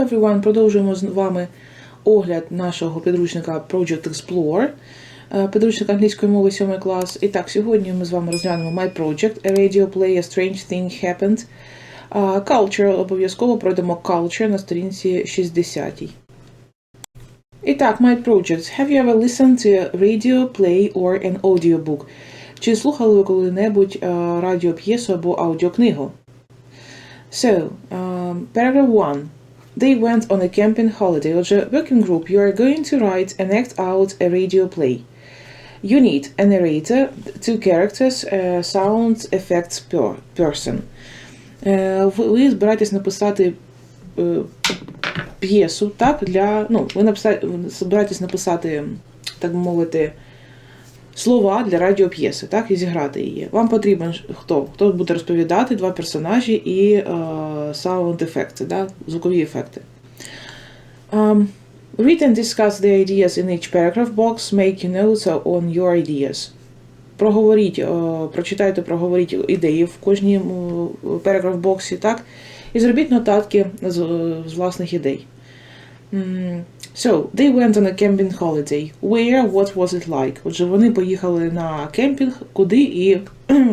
Everyone! Продовжуємо з вами огляд нашого підручника Project Explorer, е, підручник англійської мови 7 клас. І так, сьогодні ми з вами розглянемо My Project, A Radio Play, A Strange Thing Happened. Culture, обов'язково пройдемо Culture на сторінці 60. І так, My Project. Have you ever listened to a radio play or an audiobook? Чи слухали ви коли-небудь е, радіоп'єсу або аудіокнигу? So, um, paragraph 1. They went on a camping holiday. Отже, working group, you are going to write and act out a radio play. You need a narrator, two characters, a sound effects per person. Е, ви- Ви збираєтесь написати е, п'єсу, так, для, ну, ви написа- ви збираєтесь написати, так би мовити, слова для радіоп'єси, так, і зіграти її. Вам потрібен хто? Хто буде розповідати, два персонажі і е, саунд-ефекти, звукові ефекти. Um, read and discuss the ideas in each paragraph box, make notes on your ideas. Проговоріть, е, прочитайте, проговоріть ідеї в кожній параграф боксі, так? І зробіть нотатки з, з власних ідей. So, they went on a camping holiday. Where, what was it like? Отже, вони поїхали на кемпінг, куди і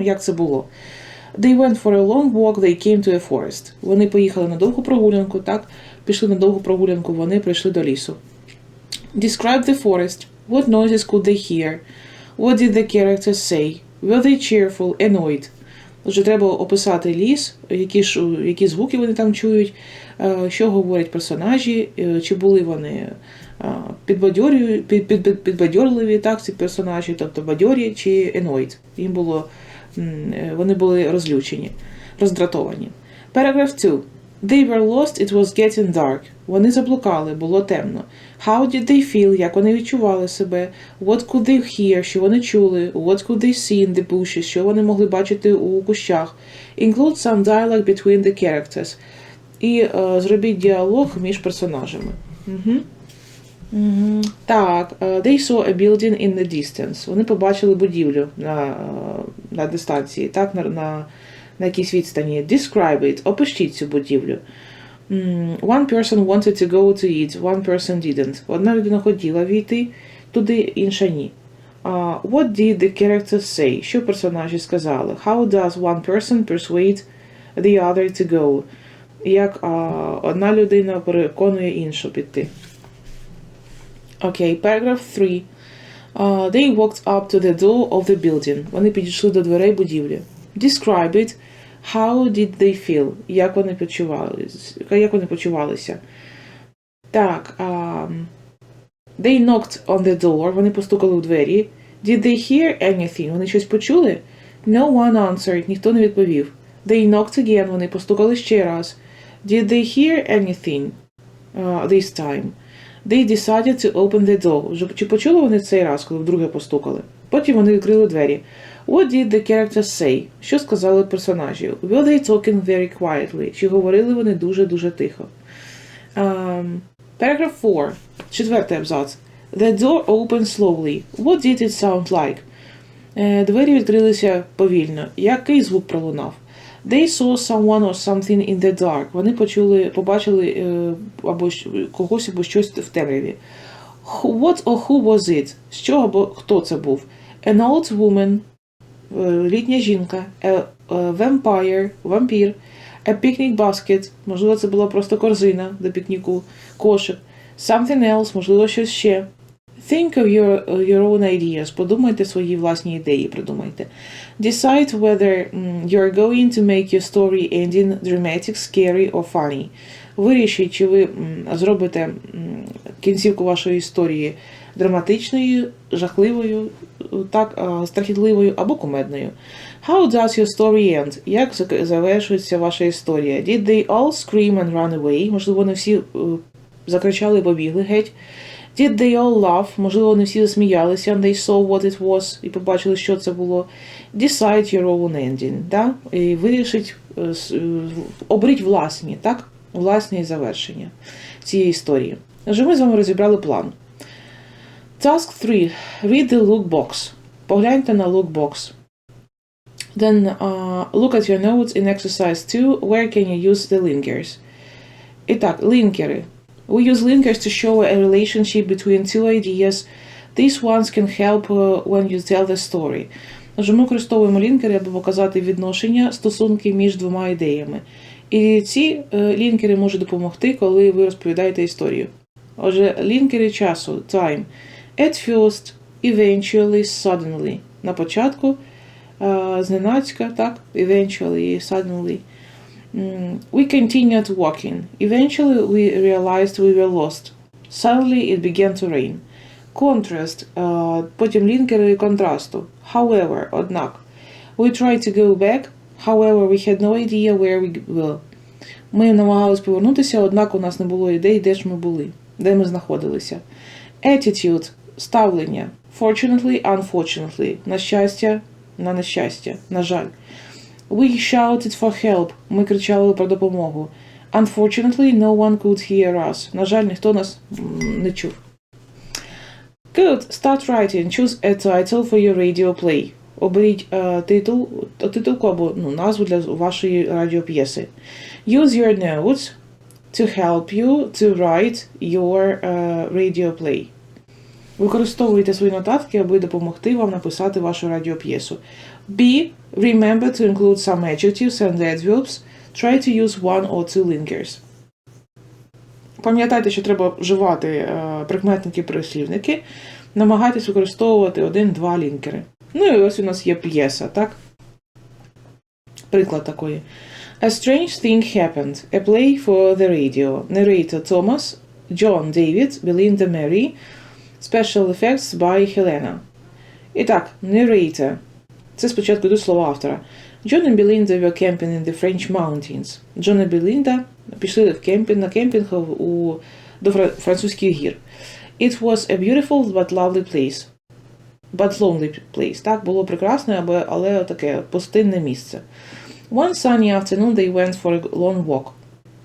як це було. They went for a long walk, they came to a forest. Вони поїхали на довгу прогулянку, так? Пішли на довгу прогулянку, вони прийшли до лісу. Describe the forest. What noises could they hear? What did the characters say? Were they cheerful, annoyed? Отже, треба описати ліс, які, які звуки вони там чують, е, що говорять персонажі, е, чи були вони е, підбадьорюю- під, підбадьорливі, так, ці персонажі, тобто бадьорі чи annoyed. Їм було, е, вони були розлючені, роздратовані. Paragraph 2. They were lost, it was getting dark. Вони заблукали, було темно. How did they feel? Як вони відчували себе? What could they hear? Що вони чули? What could they see in the bushes? Що вони могли бачити у кущах? Include some dialogue between the characters. І е, зробіть діалог між персонажами. Угу. Угу. Так, е, they saw a building in the distance. Вони побачили будівлю на, е, на дистанції, так, на, на, на якійсь відстані. Describe it. Опишіть цю будівлю. One person wanted to go to it, one person didn't. Одна людина хотіла війти туди, інша ні. Uh, what did the characters say? Що персонажі сказали? How does one person persuade the other to go? Як а, одна людина переконує іншу піти. Окей, paragraph 3. Uh, they walked up to the door of the building. Вони підійшли до дверей будівлі. Describe it. How did they feel? Як вони почувалися? Як вони почувалися? Так. Um, they knocked on the door. Вони постукали у двері. Did they hear anything? Вони щось почули? No one answered. Ніхто не відповів. They knocked again. Вони постукали ще раз. Did they hear anything uh, this time? They decided to open the door. Чи почули вони цей раз, коли вдруге постукали? Потім вони відкрили двері. What did the characters say? Що сказали персонажі? Were they talking very quietly? Чи говорили вони дуже-дуже тихо? Um, paragraph 4. Четвертий абзац. The door opened slowly. What did it sound like? Е, Двері відкрилися повільно. Який звук пролунав? They saw someone or something in the dark. Вони почули, побачили е, або когось або щось в темряві. What or who was it? Що або хто це був? An old woman, е, літня жінка, a, a vampire, вампір, a picnic basket, можливо, це була просто корзина до пікніку, кошик, something else, можливо, щось ще. Think of your, your own ideas. Подумайте свої власні ідеї, придумайте. Decide whether you're going to make your story ending dramatic, scary or funny. Вирішіть, чи ви зробите кінцівку вашої історії драматичною, жахливою, так, страхітливою або кумедною. How does your story end? Як завершується ваша історія? Did they all scream and run away? Можливо, вони всі е, закричали і побігли геть. Did they all laugh? Можливо, вони всі засміялися, and they saw what it was, і побачили, що це було. Decide your own ending, да? І вирішить, е, е, оберіть власні, так? Власні завершення цієї історії. Отже, ми з вами розібрали план. Task 3. Read the lookbox. Погляньте на lookbox. Then uh, look at your notes in exercise 2. Where can you use the lingers? І так, лінкери. We use linkers to show a relationship between two ideas. These ones can help uh, when you tell the story. Отже, ми використовуємо лінкери, аби показати відношення, стосунки між двома ідеями. І ці е, лінкери можуть допомогти, коли ви розповідаєте історію. Отже, лінкери часу time. At first, eventually, suddenly. На початку, е, зненацька, так, eventually, suddenly. Mm, We continued walking. Eventually, we realized we were lost. Suddenly, it began to rain. Contrast, е, потім лінкери контрасту. However, однак. We tried to go back. However, we had no idea where we were. Ми намагалися повернутися, однак у нас не було ідей, де ж ми були, де ми знаходилися. Attitude – ставлення. Fortunately, unfortunately. На щастя, на нещастя, на жаль. We shouted for help. Ми кричали про допомогу. Unfortunately, no one could hear us. На жаль, ніхто нас м, не чув. Good. Start writing. Choose a title for your radio play. Оберіть е, титул, титулку або ну, назву для вашої радіоп'єси. Use your notes to help you to write your uh, radio play. Використовуйте свої нотатки, аби допомогти вам написати вашу радіоп'єсу. B. Remember to include some adjectives and adverbs. Try to use one or two linkers. Пам'ятайте, що треба вживати е, прикметники прислівники. Намагайтесь використовувати один-два лінкери. Ну і ось у нас є п'єса, так? Приклад такої. A strange thing happened. A play for the radio. Narrator Thomas, John David, Belinda Mary. Special effects by Helena. І так, narrator. Це спочатку йдуть слова автора. John і Belinda were camping in the French mountains. Джон і Белінда пішли в кемпінг, на кемпінг у, до фра- французьких гір. It was a beautiful but lovely place. But lonely place. Так, було прекрасне, але, але таке пустинне місце. One sunny afternoon they went for a long walk.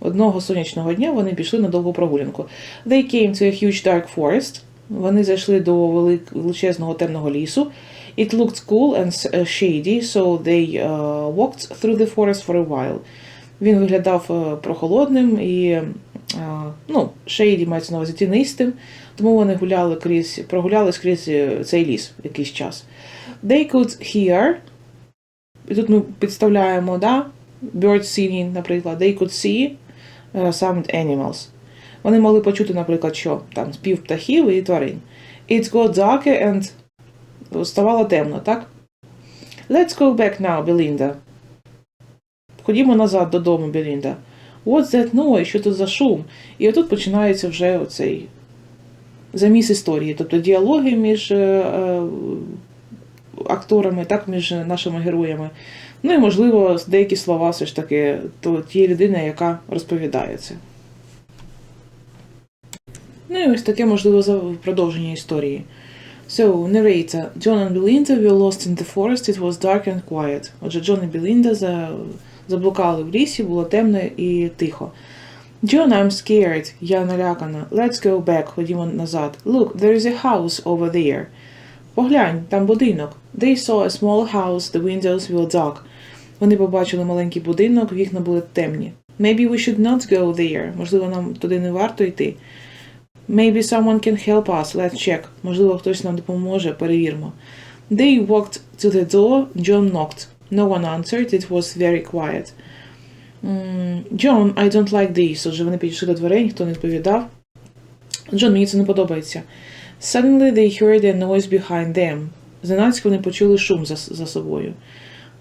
Одного сонячного дня вони пішли на довгу прогулянку. They came to a huge dark forest. Вони зайшли до велик- величезного темного лісу. It looked cool and uh, shady, so they uh, walked through the forest for a while. Він виглядав е, прохолодним і е, ну, shady мається на увазі тінистим, тому вони гуляли крізь, прогуляли скрізь е, цей ліс якийсь час. They could hear і тут ми підставляємо, да, bird singing, наприклад, they could see some animals. Вони могли почути, наприклад, що там спів птахів і тварин. It got darker and ставало темно, так? Let's go back now, Belinda. Ходімо назад додому, Белінда. What's that noise? Що тут за шум? І отут починається вже оцей заміс історії, тобто діалоги між е, е, акторами, так, між нашими героями. Ну і, можливо, деякі слова все ж таки тієї людини, яка розповідає це. Ну і ось таке, можливо, за- продовження історії. So, narrator. John and Belinda were lost in the forest, it was dark and quiet. Отже, Джон і Белінда за... заблукали в лісі, було темно і тихо. John, I'm scared. Я налякана. Let's go back. Ходімо назад. Look, there is a house over there. Поглянь, там будинок. They saw a small house, the windows were dark. Вони побачили маленький будинок, вікна були темні. Maybe we should not go there. Можливо, нам туди не варто йти. Maybe someone can help us. Let's check. Можливо, хтось нам допоможе. Перевірмо. They walked to the door. John knocked. No one answered. It was very quiet. John, I don't like this. Отже, вони підійшли до дверей, ніхто не відповідав. Джон, мені це не подобається. Suddenly they heard a noise behind them. Зненацька вони почули шум за, за собою.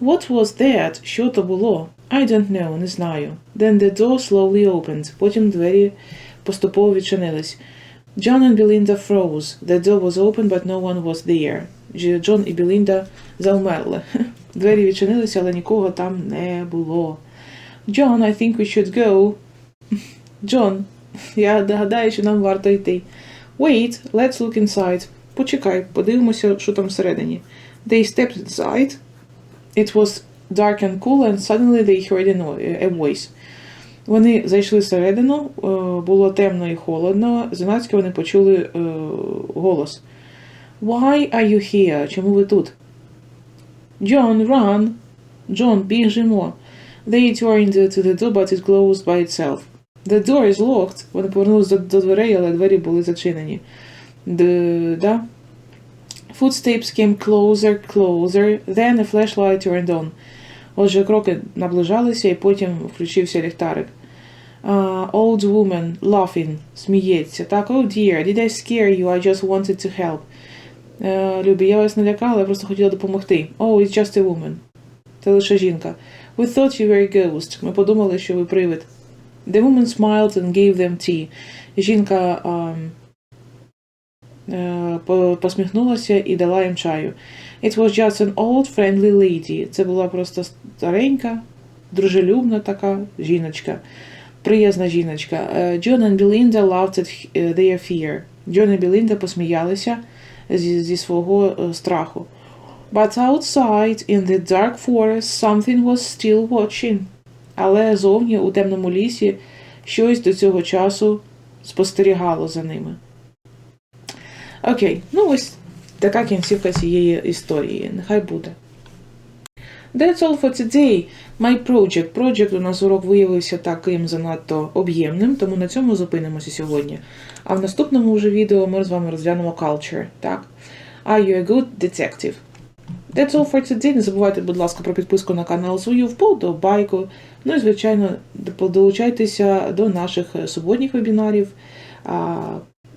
What was that? Що то було? I don't know, не знаю. Then the door slowly opened. Потім двері поступово відчинились. John and Belinda froze. The door was open, but no one was there. Дж- Джон і Білінда завмерли. Двері відчинилися, але нікого там не було. John, I think we should go. Джон, я гадаю, що нам варто йти. Wait, let's look inside. Почекай, подивимося, що там всередині. They stepped inside. It was dark and cool, and suddenly they heard a voice. Вони зайшли всередину, е, було темно і холодно. Зненацька вони почули е, голос. Why are you here? Чому ви тут? John, run! Джон, біжимо. They turned to the door, but it closed by itself. The door is locked. Вони повернулися до, до дверей, але двері були зачинені. The, да? Footsteps came closer, closer, then a flashlight turned on. Отже, кроки наближалися, і потім включився ліхтарик. Uh, old woman laughing, сміється. Так, oh dear, did I scare you? I just wanted to help. Uh, Любі, я вас не лякала, я просто хотіла допомогти. Oh, it's just a woman. Це лише жінка. We thought you were a ghost. Ми подумали, що ви привид. The woman smiled and gave them tea. Жінка um, посміхнулася і дала їм чаю. It was just an old friendly lady. Це була просто старенька, дружелюбна така жіночка. Приязна жіночка. Е, John and Belinda laughed at е, their fear. Джон і Білінда посміялися зі, зі свого е, страху. But outside, in the dark forest, something was still watching. Але зовні у темному лісі щось до цього часу спостерігало за ними. Окей, ну ось така кінцівка цієї історії. Нехай буде. That's all for today. My project. Project у нас урок виявився таким занадто об'ємним, тому на цьому зупинимося сьогодні. А в наступному вже відео ми з вами розглянемо culture. Так? Are you a good detective? That's all for today. Не забувайте, будь ласка, про підписку на канал свою вподобайку. Ну і, звичайно, долучайтеся до наших суботніх вебінарів.